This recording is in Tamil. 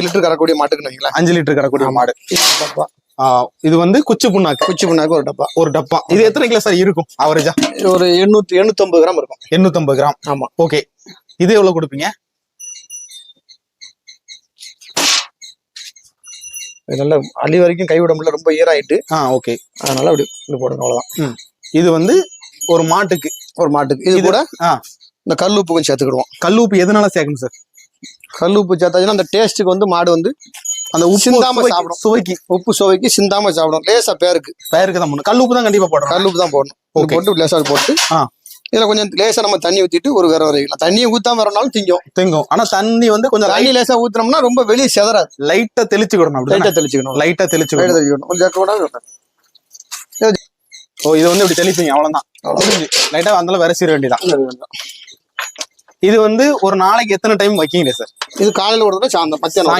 லிட்டர் கறக்கூடிய மாட்டுக்குன்னு வைங்களேன். அஞ்சு லிட்டர் கறக்கூடிய மாடு. இது டப்பா. இது வந்து குச்சி புண்ணாக்கு. குச்சி புண்ணாக்கு ஒரு டப்பா. ஒரு டப்பா. இது எத்தனை கிலோ சார் இருக்கும் அவரேஜா இது ஒரு எண்ணூத்தி எண்ணூத்தி கிராம் இருக்கும். எண்ணூத்தம்பது கிராம். ஆமா. ஓகே. இது எவ்வளவு கொடுப்பீங்க? இது நல்ல அள்ளி வரைக்கும் கைவிட முடியல ரொம்ப ஈராயிட்டு. ஆ ஓகே. அதனால அப்படி இப்படி போடுங்க அவ்வளவுதான். இது வந்து ஒரு மாட்டுக்கு. ஒரு மாட்டுக்கு. இது இது- கூட. இந்த கல் உப்பு கொஞ்சம் சேர்த்துக்கிடுவோம். கல்லூப்பு எதனால சேர்க்கணும் சார்? கல் உப்பு சேர்த்தாச்சுன்னா அந்த டேஸ்ட்டுக்கு வந்து மாடு வந்து அந்த உப்பு சிந்தாம சாப்பிடும். சுவைக்கு உப்பு சுவைக்கு சிந்தாம சாப்பிடும். லேசா பேருக்கு. பயிருக்கு தான் போடணும். கல்லூப்பு தான் கண்டிப்பா போடுறோம் கல் உப்பு தான் போடணும். போட்டு லேசா போட்டு. இதுல கொஞ்சம் லேசா நம்ம தண்ணி ஊத்திட்டு ஒரு கரை வரைக்கலாம் தண்ணியை ஊத்தாம வரனாலும் திங்கும். தெங்கும். ஆனா தண்ணி வந்து கொஞ்சம் தண்ணி லேசா ஊத்துனோம்னா ரொம்ப வெளியே செதறாது. லைட்டா தெளிச்சுக்கிடணும் அப்படி லைட்டா தெளிச்சுக்கணும். லைட்டா தெளிச்சுக்கணும் தெளிச்சுக்கணும். கொஞ்சம் ஓ இது வந்து இப்படி தெளிப்பீங்க. அவ்வளவுதான். லைட்டா வந்தாலும் விரசிட வேண்டியதான் இது வந்து ஒரு நாளைக்கு எத்தனை டைம் வைக்கீங்களே சார்? இது காலையில ஒரு தடவை சாயந்தரம் மத்தியானம் சாயங்காலம்